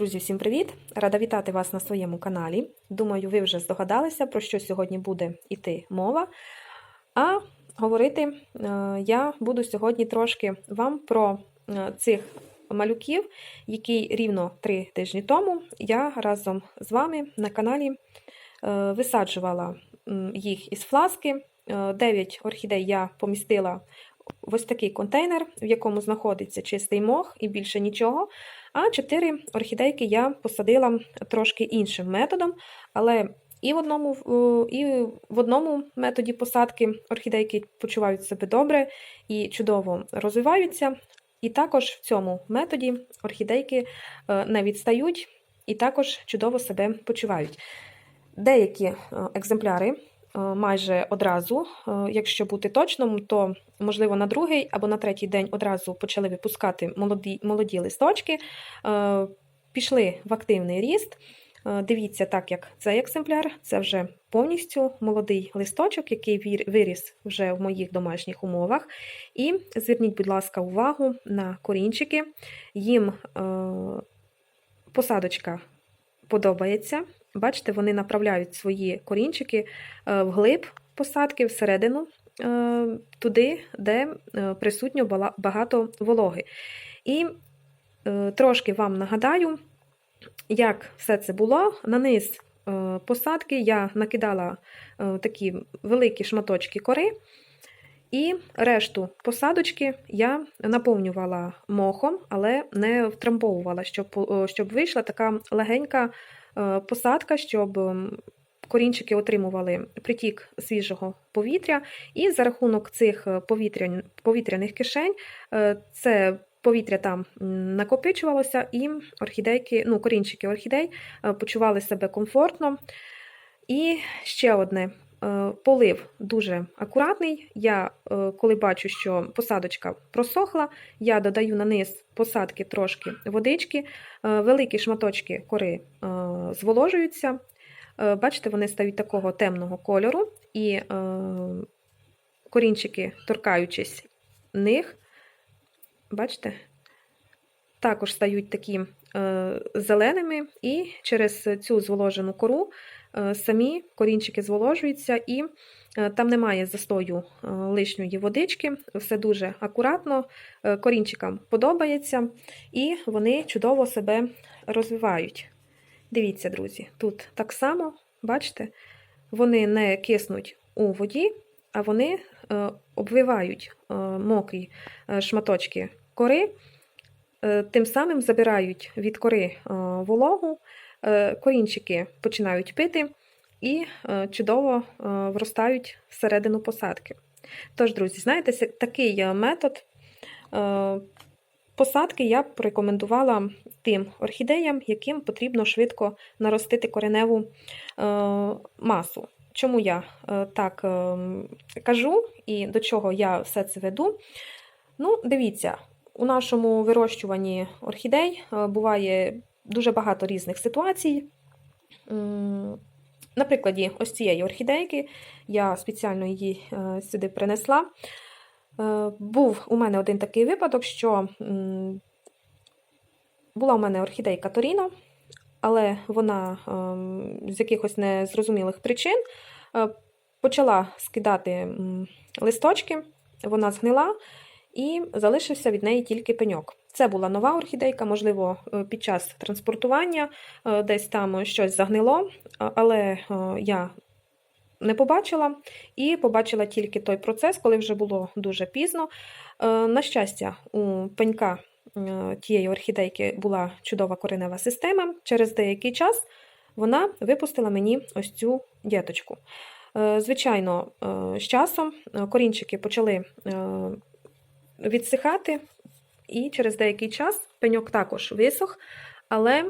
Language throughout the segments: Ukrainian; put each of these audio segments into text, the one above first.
Друзі, всім привіт! Рада вітати вас на своєму каналі. Думаю, ви вже здогадалися, про що сьогодні буде йти мова. А говорити е, я буду сьогодні трошки вам про е, цих малюків, які рівно три тижні тому я разом з вами на каналі е, висаджувала їх із фласки. Дев'ять орхідей я помістила ось такий контейнер, в якому знаходиться чистий мох і більше нічого. А чотири орхідейки я посадила трошки іншим методом, але і в одному, е, і в одному методі посадки орхідейки почувають себе добре і чудово розвиваються. І також в цьому методі орхідейки е, не відстають і також чудово себе почувають. Деякі е, екземпляри майже одразу, е, якщо бути точним, то можливо на другий або на третій день одразу почали випускати молоді, молоді листочки, е, пішли в активний ріст. Е, Дивіться, так як цей екземпляр, це вже повністю молодий листочок, який виріс вже в моїх домашніх умовах. І зверніть, будь ласка, увагу на корінчики. Їм е, посадочка подобається. Бачите, вони направляють свої корінчики е, вглиб посадки, всередину, е, туди, де е, присутньо багато вологи. І трошки вам нагадаю, як все це було. На низ посадки я накидала такі великі шматочки кори, і решту посадочки я наповнювала мохом, але не втрамбовувала, щоб, е, щоб вийшла така легенька е, посадка, щоб корінчики отримували притік свіжого повітря. І за рахунок цих е, повітрян- повітряних кишень це повітря там накопичувалося, і орхідейки, ну, корінчики орхідей почували себе комфортно. І ще одне. Е, Полив дуже акуратний. Я, е, коли бачу, що посадочка просохла, я додаю на низ посадки трошки водички, е, великі шматочки кори зволожуються. Бачите, вони стають такого темного кольору, і корінчики, торкаючись них, бачите, також стають такі зеленими, і через цю зволожену кору самі корінчики зволожуються, і е, там немає застою е, лишньої водички, все дуже акуратно, е, корінчикам подобається, і вони чудово себе розвивають. Дивіться, друзі, тут так само, бачите, вони не киснуть у воді, а вони е, обвивають е, мокрі е, шматочки кори, е, тим самим забирають від кори е, вологу, е, корінчики починають пити і е, чудово е, вростають всередину посадки. Тож, друзі, знаєте, такий е, метод е, посадки я б рекомендувала тим орхідеям, яким потрібно швидко наростити кореневу е, масу. Чому я е, так е, кажу і до чого я все це веду? Ну, дивіться, у нашому вирощуванні орхідей е, буває дуже багато різних ситуацій. На прикладі ось цієї орхідейки я спеціально її е, сюди принесла. Е, Був у мене один такий випадок, що була у мене орхідейка Торіно, але вона ем, з якихось незрозумілих причин е, почала скидати листочки, вона згнила і залишився від неї тільки пеньок. Це була нова орхідейка, можливо, е, під час транспортування е, десь там щось загнило, але е, я не побачила і побачила тільки той процес, коли вже було дуже пізно. На щастя, у пенька тієї орхідейки була чудова коренева система. Через деякий час вона випустила мені ось цю діточку. Звичайно, з часом корінчики почали відсихати, і через деякий час пеньок також висох, але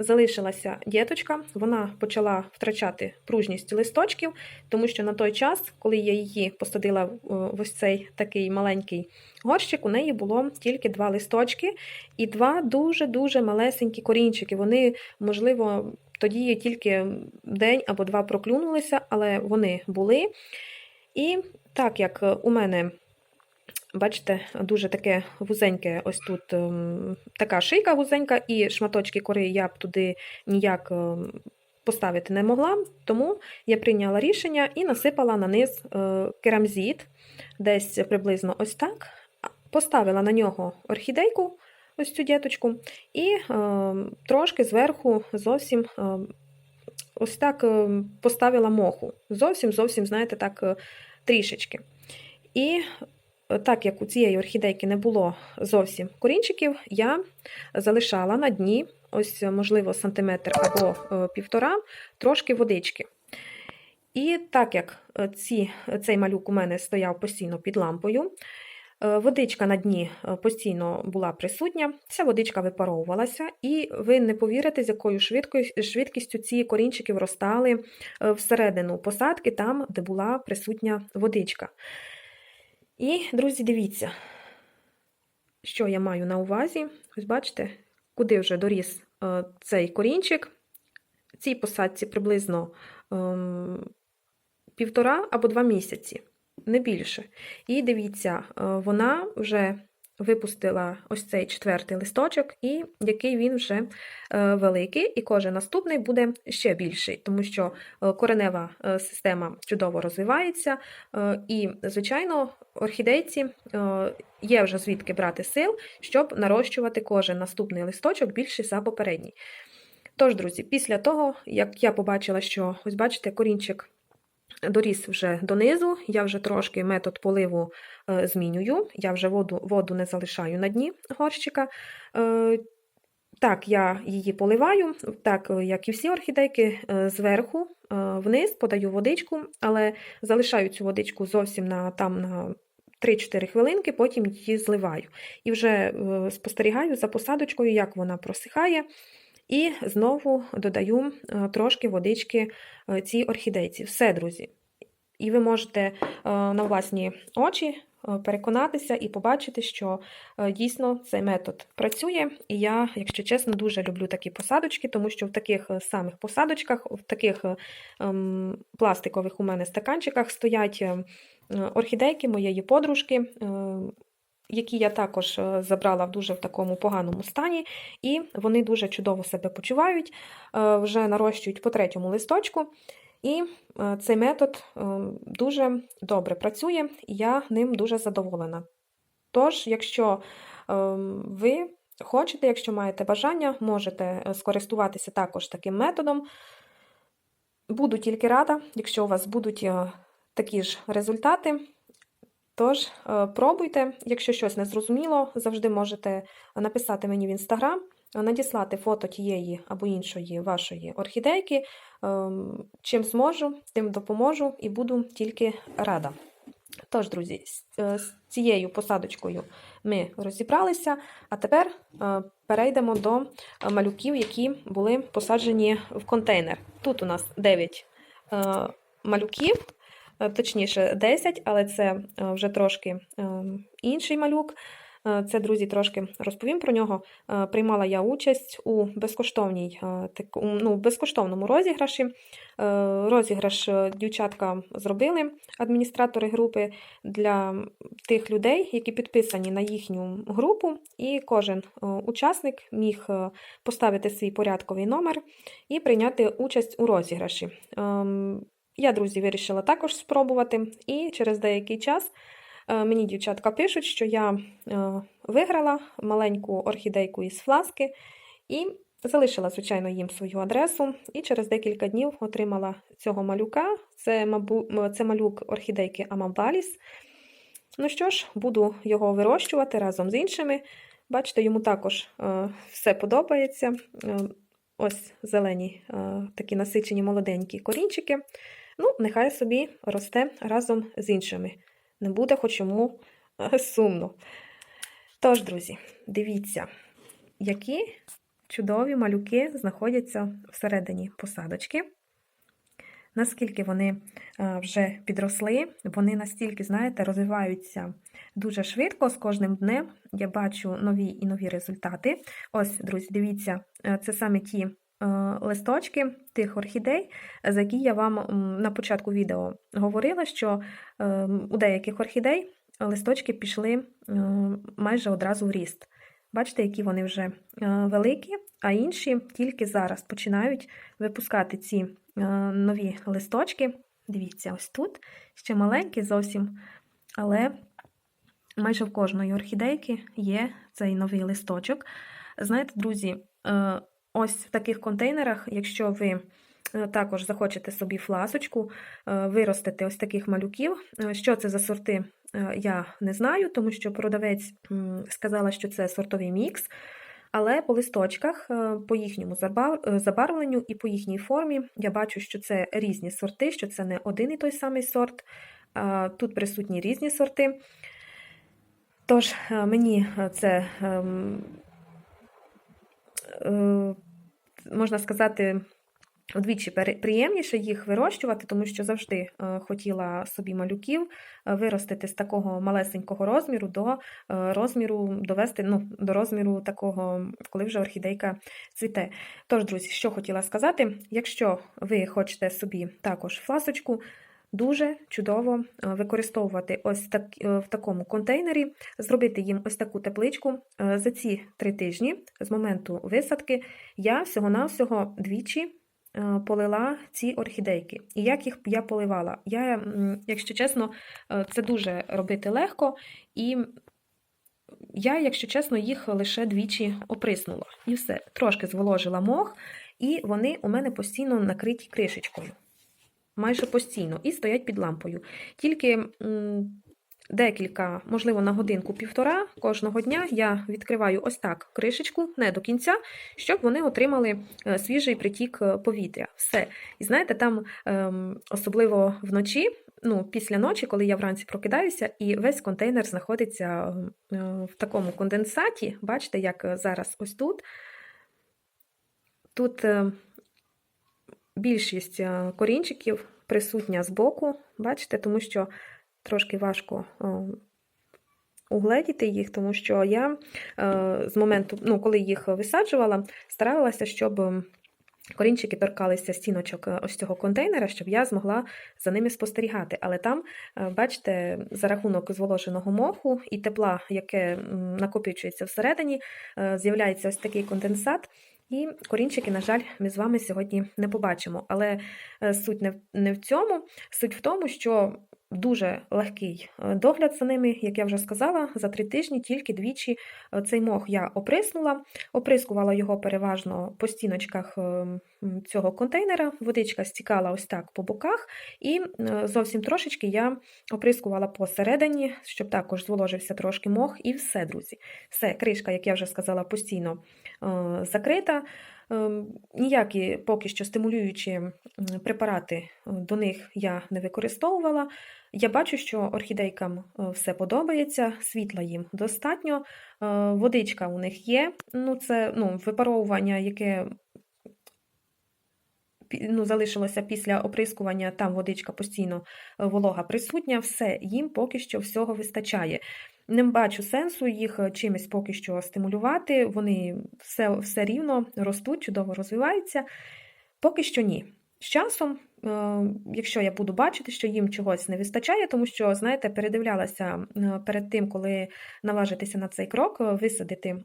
залишилася діточка, вона почала втрачати пружність листочків, тому що на той час, коли я її посадила в в ось цей такий маленький горщик, у неї було тільки два листочки і два дуже-дуже малесенькі корінчики. Вони, можливо, тоді тільки день або два проклюнулися, але вони були. І так як у мене Бачите, дуже таке вузеньке, ось тут ем, така шийка вузенька, і шматочки кори я б туди ніяк ем, поставити не могла, тому я прийняла рішення і насипала на низ е, керамзит, десь приблизно ось так. Поставила на нього орхідейку, ось цю діточку, і ем, трошки зверху зовсім ось так поставила моху. Зовсім, зовсім, знаєте, так е, трішечки. І так як у цієї орхідейки не було зовсім корінчиків, я залишала на дні, ось, можливо, сантиметр або е, півтора, трошки водички. І так як е, ці, цей малюк у мене стояв постійно під лампою, е, водичка на дні е, постійно була присутня, ця водичка випаровувалася, і ви не повірите, з якою швидкістю ці корінчики вростали е, всередину посадки, там, де була присутня водичка. І, друзі, дивіться, що я маю на увазі. Ось бачите, куди вже доріс е, цей корінчик. Цій посадці приблизно ем, півтора або два місяці, не більше. І дивіться, е, вона вже випустила ось цей четвертий листочок, і який він вже е, великий, і кожен наступний буде ще більший, тому що е, коренева е, система чудово розвивається, і, звичайно, орхідейці є вже звідки брати сил, щоб нарощувати кожен наступний листочок більший за попередній. Тож, друзі, після того, як я побачила, що ось бачите, корінчик доріс вже донизу, я вже трошки метод поливу е, змінюю, я вже воду, воду не залишаю на дні горщика. Е, так, я її поливаю, так е, як і всі орхідейки, зверху вниз подаю водичку, але залишаю цю водичку зовсім на, там, на 3-4 хвилинки, потім її зливаю. І вже спостерігаю за посадочкою, як вона просихає. І знову додаю е, трошки водички е, цій орхідейці. Все, друзі. І ви можете е, на власні очі переконатися і побачити, що дійсно цей метод працює. І я, якщо чесно, дуже люблю такі посадочки, тому що в таких самих посадочках, в таких ем, пластикових у мене стаканчиках стоять орхідейки моєї подружки. Які я також е, забрала в дуже в такому поганому стані, і вони дуже чудово себе почувають, е, вже нарощують по третьому листочку. І е, цей метод дуже добре працює, і я ним дуже задоволена. Тож, якщо ви хочете, якщо маєте бажання, можете скористуватися також таким методом. Буду тільки рада, якщо у вас будуть такі ж результати. Тож, е, пробуйте, якщо щось не зрозуміло, завжди можете написати мені в інстаграм, надіслати фото тієї або іншої вашої орхідейки. Ем, Чим зможу, тим допоможу і буду тільки рада. Тож, друзі, з е, цією посадочкою ми розібралися, а тепер е, перейдемо до е, малюків, які були посаджені в контейнер. Тут у нас 9 е, малюків, е, точніше 10, але це е, вже трошки е, інший малюк. Е, Це, друзі, трошки розповім про нього. Е, Приймала я участь у безкоштовній, е, ну, безкоштовному розіграші. Е, Розіграш е, дівчатка зробили адміністратори групи для тих людей, які підписані на їхню групу, і кожен е, учасник міг е, поставити свій порядковий номер і прийняти участь у розіграші. Я, друзі, вирішила також спробувати, і через деякий час е, мені дівчатка пишуть, що я е, виграла маленьку орхідейку із фласки і залишила, звичайно, їм свою адресу. І через декілька днів отримала цього малюка. Це, мабу, це малюк орхідейки Амабаліс. Ну що ж, буду його вирощувати разом з іншими. Бачите, йому також е, все подобається. Ось зелені, такі насичені молоденькі корінчики. Ну, нехай собі росте разом з іншими. Не буде хоч йому е, сумно. Тож, друзі, дивіться, які чудові малюки знаходяться всередині посадочки. Наскільки вони е, вже підросли, вони настільки, знаєте, розвиваються дуже швидко з кожним днем. Я бачу нові і нові результати. Ось, друзі, дивіться, е, це саме ті листочки тих орхідей, за які я вам на початку відео говорила, що е, у деяких орхідей листочки пішли е, майже одразу в ріст. Бачите, які вони вже е, великі, а інші тільки зараз починають випускати ці е, нові листочки. Дивіться, ось тут ще маленькі зовсім, але майже в кожної орхідейки є цей новий листочок. Знаєте, друзі, е, ось в таких контейнерах, якщо ви е, також захочете собі фласочку, е, виростити ось таких малюків. Е, Що це за сорти, я не знаю, тому що продавець сказала, що це сортовий мікс. Але по листочках, по їхньому забарвленню і по їхній формі я бачу, що це різні сорти, що це не один і той самий сорт. Тут присутні різні сорти. Тож мені це ем, можна сказати, вдвічі приємніше їх вирощувати, тому що завжди е, хотіла собі малюків е, виростити з такого малесенького розміру до е, розміру, довести ну, до розміру такого, коли вже орхідейка цвіте. Тож, друзі, що хотіла сказати, якщо ви хочете собі також фласочку, Дуже чудово е, використовувати ось так, е, в такому контейнері, зробити їм ось таку тепличку. Е, За ці три тижні з моменту висадки я всього-навсього двічі полила ці орхідейки. І як їх я поливала? Я, якщо чесно, це дуже робити легко, і я, якщо чесно, їх лише двічі оприснула. І все, трошки зволожила мох, і вони у мене постійно накриті кришечкою майже постійно і стоять під лампою. Тільки декілька, можливо, на годинку-півтора кожного дня я відкриваю ось так кришечку, не до кінця, щоб вони отримали е, свіжий притік е, повітря. Все. І знаєте, там ем, особливо вночі. Ну, після ночі, коли я вранці прокидаюся, і весь контейнер знаходиться е, в такому конденсаті. Бачите, як зараз ось тут. Тут е, більшість е, корінчиків присутня збоку, бачите, тому що трошки важко е, угледіти їх, тому що я е, з моменту, ну, коли їх висаджувала, старалася, щоб корінчики торкалися стіночок ось цього контейнера, щоб я змогла за ними спостерігати. Але там, бачите, за рахунок зволоженого моху і тепла, яке накопичується всередині, з'являється ось такий конденсат. І корінчики, на жаль, ми з вами сьогодні не побачимо. Але е, суть не в цьому, суть в тому, що дуже легкий е, догляд за ними, як я вже сказала, за три тижні тільки двічі е, цей мох я оприснула, оприскувала його переважно по стіночках е, цього контейнера. Водичка стікала ось так по боках, і зовсім трошечки я оприскувала посередині, щоб також зволожився трошки мох, і все, друзі. Все, кришка, як я вже сказала, постійно закрита. Ем, Ніякі поки що стимулюючі препарати е, до них я не використовувала. Я бачу, що орхідейкам е, все подобається, світла їм достатньо, е, водичка у них є. Ну, це ну, випаровування, яке ну, залишилося після оприскування, там водичка постійно волога присутня, все, їм поки що всього вистачає. Не бачу сенсу їх е, чимось поки що стимулювати. Вони все, все рівно ростуть, чудово розвиваються. Поки що ні. З часом, е, якщо я буду бачити, що їм чогось не вистачає, тому що, знаєте, передивлялася е, перед тим, коли наважитися на цей крок, висадити,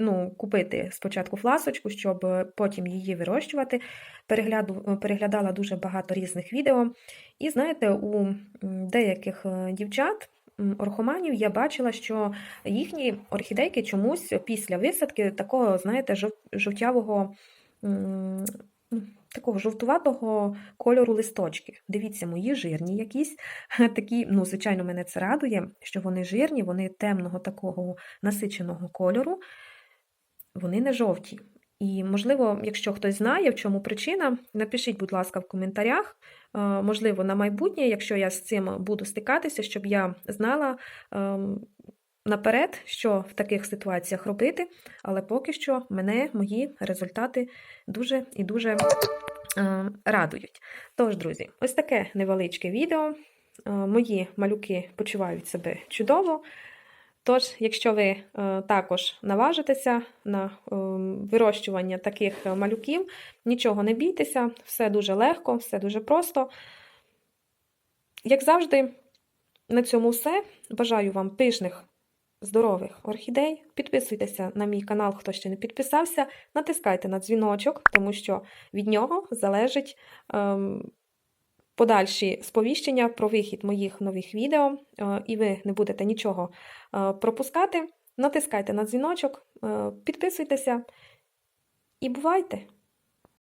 ну, купити спочатку фласочку, щоб потім її вирощувати. Перегляду, переглядала дуже багато різних відео. І знаєте, у деяких дівчат. Орхоманів я бачила, що їхні орхідейки чомусь після висадки такого, знаєте, жов- жовтявого, ну, такого жовтуватого кольору листочки. Дивіться, мої жирні якісь такі, ну, звичайно, мене це радує, що вони жирні, вони темного такого насиченого кольору, вони не жовті. І, можливо, якщо хтось знає, в чому причина, напишіть, будь ласка, в коментарях. Е, Можливо, на майбутнє, якщо я з цим буду стикатися, щоб я знала ем, наперед, що в таких ситуаціях робити. Але поки що мене мої результати дуже і дуже е, радують. Тож, друзі, ось таке невеличке відео. Е, Мої малюки почувають себе чудово. Тож, якщо ви е, також наважитеся на е, вирощування таких е, малюків, нічого не бійтеся, все дуже легко, все дуже просто. Як завжди, на цьому все. Бажаю вам пишних, здорових орхідей. Підписуйтеся на мій канал, хто ще не підписався. Натискайте на дзвіночок, тому що від нього залежить ем, подальші сповіщення про вихід моїх нових відео, е, і ви не будете нічого е, пропускати. Натискайте на дзвіночок, е, підписуйтеся і бувайте!